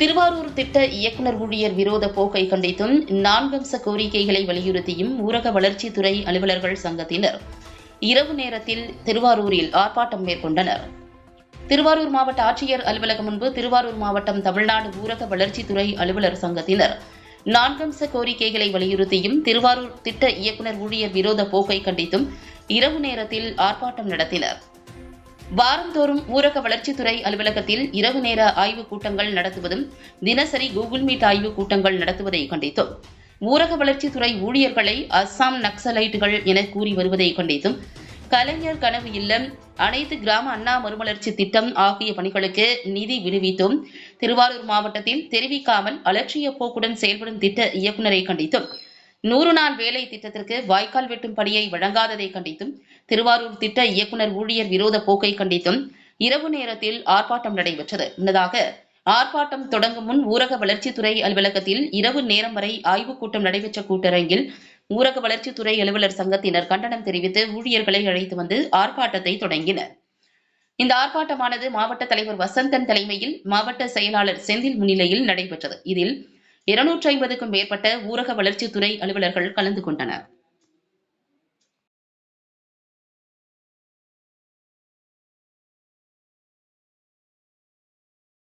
திருவாரூர் திட்ட இயக்குநர் ஊழியர் விரோத போக்கை கண்டித்தும் நான்கம்ச கோரிக்கைகளை வலியுறுத்தியும் ஊரக வளர்ச்சித்துறை அலுவலர்கள் சங்கத்தினர். இரவு நேரத்தில் திருவாரூரில் ஆர்ப்பாட்டம் மேற்கொண்டனர். திருவாரூர் மாவட்ட ஆட்சியர் அலுவலகம் முன்பு திருவாரூர் மாவட்டம் தமிழ்நாடு ஊரக வளர்ச்சித்துறை அலுவலர் சங்கத்தினர். நான்கம்ச கோரிக்கைகளை வலியுறுத்தியும் திருவாரூர் திட்ட இயக்குநர் ஊழியர் விரோத போக்கை கண்டித்தும் இரவு நேரத்தில் ஆர்ப்பாட்டம் நடத்தினர். வாரந்தோறும் ஊரக வளர்ச்சித்துறை அலுவலகத்தில் இரவு நேர ஆய்வுக் கூட்டங்கள் நடத்துவதும் தினசரி கூகுள் மீட் ஆய்வுக் கூட்டங்கள் நடத்துவதை கண்டித்தும். ஊரக வளர்ச்சித்துறை ஊழியர்களை அஸ்ஸாம் நக்சலைட்டுகள் என கூறி வருவதை கண்டித்தும். கலைஞர் கனவு இல்லம் அனைத்து கிராம அண்ணா மறுமலர்ச்சி திட்டம் ஆகிய பணிகளுக்கு நிதி விடுவித்தும் திருவாரூர் மாவட்டத்தில் தெரிவிக்காமல் அலட்சிய போக்குடன் செயல்படும் திட்ட இயக்குநரை கண்டித்தும். நூறு நாள் வேலை திட்டத்திற்கு வாய்க்கால் வெட்டும் பணியை வழங்காததை கண்டித்தும் திருவாரூர் திட்ட இயக்குநர் ஊழியர் விரோத போக்கை கண்டித்தும் இரவு நேரத்தில் ஆர்ப்பாட்டம் நடைபெற்றது. முன்னதாக ஆர்ப்பாட்டம் தொடங்கும் முன் ஊரக வளர்ச்சித்துறை அலுவலகத்தில் இரவு நேரம் வரை ஆய்வுக் கூட்டம் நடைபெற்ற கூட்டரங்கில் ஊரக வளர்ச்சித்துறை அலுவலர் சங்கத்தினர் கண்டனம் தெரிவித்து ஊழியர்களை அழைத்து வந்து ஆர்ப்பாட்டத்தை தொடங்கினர். இந்த ஆர்ப்பாட்டமானது மாவட்ட தலைவர் வசந்தன் தலைமையில் மாவட்ட செயலாளர் செந்தில் முன்னிலையில் நடைபெற்றது. இதில் இருநூற்றி ஐம்பதுக்கும் மேற்பட்ட ஊரக வளர்ச்சித்துறை அலுவலர்கள் கலந்து கொண்டனர்.